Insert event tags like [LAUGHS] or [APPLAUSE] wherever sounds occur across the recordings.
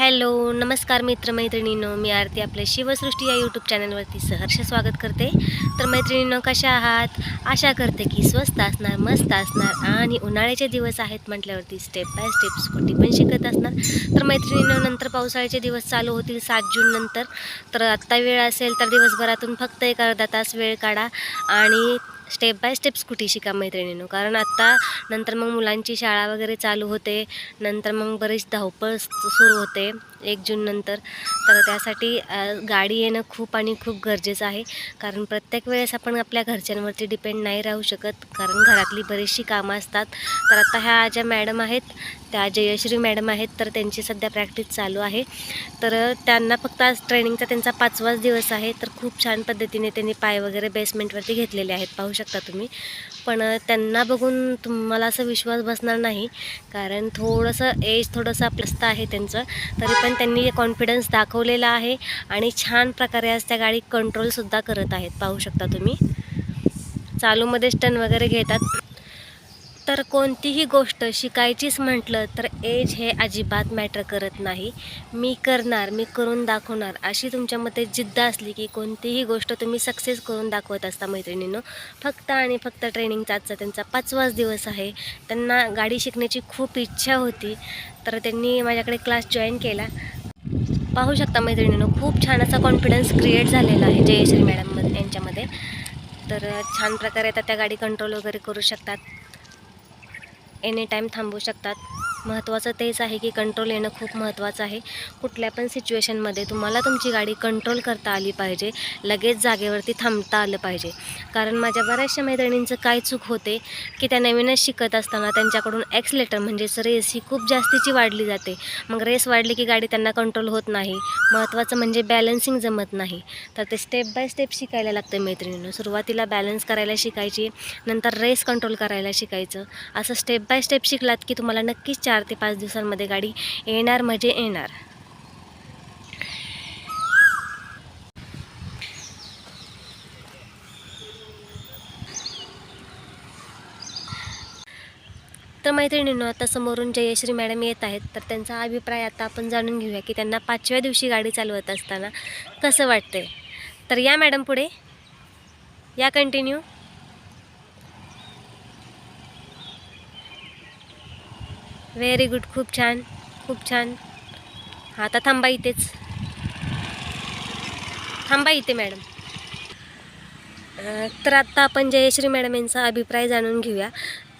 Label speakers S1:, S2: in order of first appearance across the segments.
S1: Hello नमस्कार मित्रमैत्रिणींनो. मी आरती आपल्या शिवसृष्टी या यूट्यूब चॅनलवरती सहर्ष स्वागत करते. तर मैत्रिणींनो कशा आहात? आशा करते की स्वस्त असणार मस्त असणार आणि उन्हाळ्याचे दिवस आहेत म्हटल्यावरती स्टेप बाय स्टेप स्कूटी पण शिकत असणार. तर मैत्रिणींनो नंतर पावसाळ्याचे दिवस चालू होतील सात जून नंतर. तर आत्ता वेळ असेल तर दिवसभरातून फक्त एक अर्धा तास वेळ काढा आणि स्टेप बाय स्टेप स्कूटी शिका मैत्रिणींनो? कारण आत्ता नंतर मग मुलांची शाळा वगैरे चालू होते नंतर मग बरीच धावपळ सुरू होते. एक जूननंतर तर त्यासाठी गाडी येणं खूप आणि खूप गरजेचं आहे. कारण प्रत्येक वेळेस आपण आपल्या घरच्यांवरती डिपेंड नाही राहू शकत. कारण घरातली बरीचशी कामं असतात. तर आता ह्या ज्या मॅडम आहेत त्या जयश्री मॅडम आहेत तर त्यांची सध्या प्रॅक्टिस चालू आहे. तर त्यांना फक्त आज ट्रेनिंगचा त्यांचा पाचवाच दिवस आहे. तर खूप छान पद्धतीने त्यांनी पाय वगैरे बेसमेंटवरती घेतलेले आहेत. पाहू शकता तुम्ही. पण त्यांना बघून तुम्हाला असं विश्वास बसणार नाही. कारण थोडंसं एज थोडंसं आपलंस्त आहे त्यांचं. तरी पण त्यांनी कॉन्फिडन्स दाखवलेला आहे आणि छान प्रकारे आज त्या गाडी कंट्रोलसुद्धा करत आहेत. पाहू शकता तुम्ही. चालूमध्ये स्टन वगैरे घेतात. तर कोणतीही गोष्ट शिकायचीच म्हटलं तर एज हे अजिबात मॅटर करत नाही. मी करणार मी करून दाखवणार अशी तुमच्यामध्ये जिद्द असली की कोणतीही गोष्ट तुम्ही सक्सेस करून दाखवत असता मैत्रिणीनं. फक्त आणि फक्त ट्रेनिंगचा आजचा त्यांचा पाचवाच दिवस आहे. त्यांना गाडी शिकण्याची खूप इच्छा होती तर त्यांनी माझ्याकडे क्लास जॉईन केला. पाहू शकता मैत्रिणीनं खूप छान असा कॉन्फिडन्स क्रिएट झालेला आहे जयश्री मॅडम यांच्यामध्ये. तर छान प्रकारे आता त्या गाडी कंट्रोल वगैरे करू शकतात. एनी टाईम थांबू शकतात. महत्त्वाचं तेच आहे की कंट्रोल येणं खूप महत्त्वाचं आहे. कुठल्या पण सिच्युएशनमध्ये तुम्हाला तुमची गाडी कंट्रोल करता आली पाहिजे. लगेच जागेवरती थांबता आलं पाहिजे. कारण माझ्या बऱ्याचशा मैत्रिणींचं काय चूक होते की त्या नवीनच शिकत असताना त्यांच्याकडून ॲक्सलेटर म्हणजेच रेस ही खूप जास्तीची वाढली जाते. मग रेस वाढली की गाडी त्यांना कंट्रोल होत नाही. महत्त्वाचं म्हणजे बॅलन्सिंग जमत नाही. तर ते स्टेप बाय स्टेप शिकायला लागतं मैत्रिणीनं. सुरुवातीला बॅलन्स करायला शिकायची नंतर रेस कंट्रोल करायला शिकायचं. असं स्टेप बाय स्टेप शिकलात की तुम्हाला नक्कीच चार ते पाच दिवसांमध्ये गाडी येणार म्हणजे येणार. तर मैत्रिणींनो आता समोरून जयश्री मॅडम येत आहेत. तर त्यांचा अभिप्राय आता आपण जाणून घेऊया की त्यांना पाचव्या दिवशी गाडी चालवत असताना कसं वाटतंय? तर या मॅडम पुढे. या कंटिन्यू व्हेरी गुड खूप छान खूप छान. हा आता थांबा इथेच. थांबा इथे मॅडम. तर आत्ता आपण जयश्री मॅडम यांचा अभिप्राय जाणून घेऊया.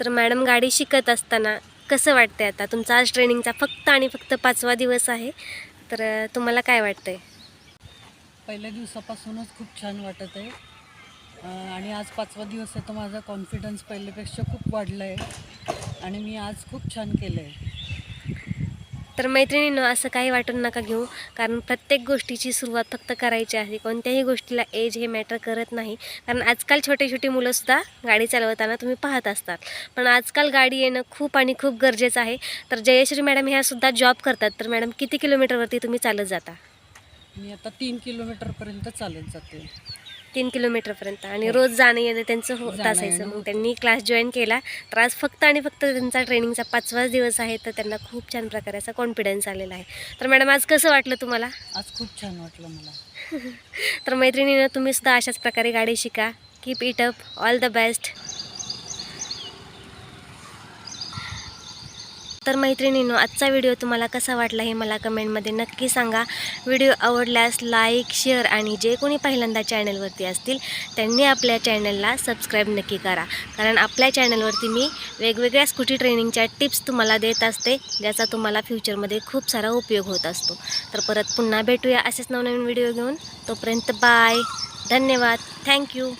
S1: तर मॅडम गाडी शिकत असताना कसं वाटतंय आता? तुमचा आज ट्रेनिंगचा फक्त आणि फक्त पाचवा दिवस आहे. तर तुम्हाला काय वाटतंय?
S2: पहिल्या दिवसापासूनच खूप छान वाटत आहे. आणि आज पाचवा दिवस आहे तर माझा कॉन्फिडन्स पहिल्यापेक्षा खूप वाढला आहे आणि मी आज खूप छान केलं आहे
S1: तर मैत्रिणींनो असं काही वाटून नका घेऊ कारण प्रत्येक गोष्टीची सुरुवात फक्त करायची आहे. कोणत्याही गोष्टीला एज हे मॅटर करत नाही. कारण आजकाल छोटे छोटी मुलंसुद्धा गाडी चालवताना तुम्ही पाहत असतात. पण आजकाल गाडी येणं खूप आणि खूप गरजेचं आहे. तर जयश्री मॅडम ह्यासुद्धा जॉब करतात. तर मॅडम किती किलोमीटरवरती तुम्ही चालत जाता?
S2: मी आता तीन किलोमीटरपर्यंत चालत जाते.
S1: तीन किलोमीटरपर्यंत आणि
S2: हो.
S1: रोज जाणं येणं त्यांचं होत असायचं मग. त्यांनी क्लास जॉईन केला. तर आज फक्त आणि फक्त त्यांचा ट्रेनिंगचा पाचवाच दिवस आहे तर त्यांना खूप छान प्रकारे असा कॉन्फिडन्स आलेला आहे. तर मॅडम आज कसं वाटलं तुम्हाला?
S2: आज खूप छान वाटलं मला. [LAUGHS]
S1: तर मैत्रिणीनं तुम्ही सुद्धा अशाच प्रकारे गाडी शिका. Keep it up all the best तर मैत्रिणींनो आजचा व्हिडिओ तुम्हाला कसा वाटला हे मला कमेंटमध्ये नक्की सांगा. व्हिडिओ आवडल्यास लाईक शेअर आणि जे कोणी पहिल्यांदा चॅनलवरती असतील त्यांनी आपल्या चॅनलला सबस्क्राईब नक्की करा. कारण आपल्या चॅनलवरती मी वेगवेगळ्या स्कूटी ट्रेनिंगच्या टिप्स तुम्हाला देत असते ज्याचा तुम्हाला फ्युचरमध्ये खूप सारा उपयोग होत असतो. तर परत पुन्हा भेटूया असेच नवनवीन व्हिडिओ घेऊन. तोपर्यंत बाय धन्यवाद. थँक्यू